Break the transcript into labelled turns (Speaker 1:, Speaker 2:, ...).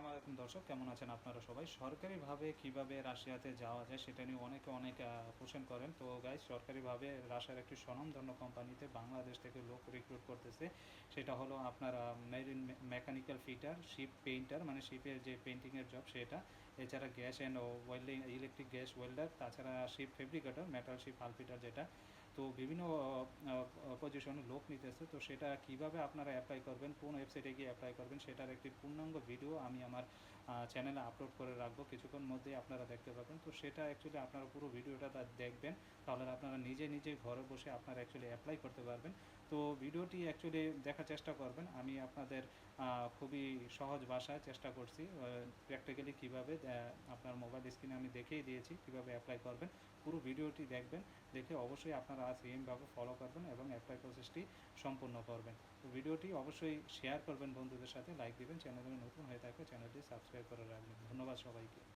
Speaker 1: আসসালামু আলাইকুম দর্শক, কেমন আছেন আপনারা সবাই? সরকারিভাবে কীভাবে রাশিয়াতে যাওয়া যায় সেটা নিয়ে অনেকে অনেক কোশ্চেন করেন। তো গাইজ সরকারিভাবে রাশিয়ার একটি স্বনামধন্য কোম্পানিতে বাংলাদেশ থেকে লোক রিক্রুট করতেছে। সেটা হলো আপনার marine mechanical fitter ship painter মানে শিপের যে পেন্টিংয়ের জব সেটা। এছাড়া gas and welding electric gas welder তাছাড়া শিপ ফেব্রিকেটর মেটাল শিপ আলফিটার যেটা। তো বিভিন্ন পজিশনে লোক নিতেছে। তো সেটা কীভাবে আপনারা অ্যাপ্লাই করবেন, কোন ওয়েবসাইটে গিয়ে অ্যাপ্লাই করবেন, সেটার একটি পূর্ণাঙ্গ ভিডিও আমি আমার চ্যানেলে আপলোড করে রাখব। কিছুক্ষণ মধ্যেই আপনারা দেখতে পাবেন। তো সেটা অ্যাকচুয়ালি আপনারা পুরো ভিডিওটা দেখবেন। তাহলে আপনারা নিজে নিজে ঘরে বসে আপনারা অ্যাকচুয়ালি অ্যাপ্লাই করতে পারবেন। তো ভিডিওটি অ্যাকচুয়ালি দেখার চেষ্টা করবেন। আমি আপনাদের খুবই সহজ ভাষায় চেষ্টা করছি প্র্যাকটিক্যালি কীভাবে আপনার মোবাইল স্ক্রিনে আমি দেখিয়ে দিয়েছি, কীভাবে অ্যাপ্লাই করবেন। পুরো ভিডিওটি দেখবেন, দেখে অবশ্যই আপনারা সেমভাবে ফলো করবেন এবং অ্যাপ্লাই প্রসেসটি সম্পূর্ণ করবেন। ভিডিওটি অবশ্যই শেয়ার করবেন বন্ধুদের সাথে লাইক দিবেন চ্যানেলে নতুন হয়ে থাকলে চ্যানেলটি সাবস্ক্রাইব করে রাখবেন। ধন্যবাদ সবাইকে।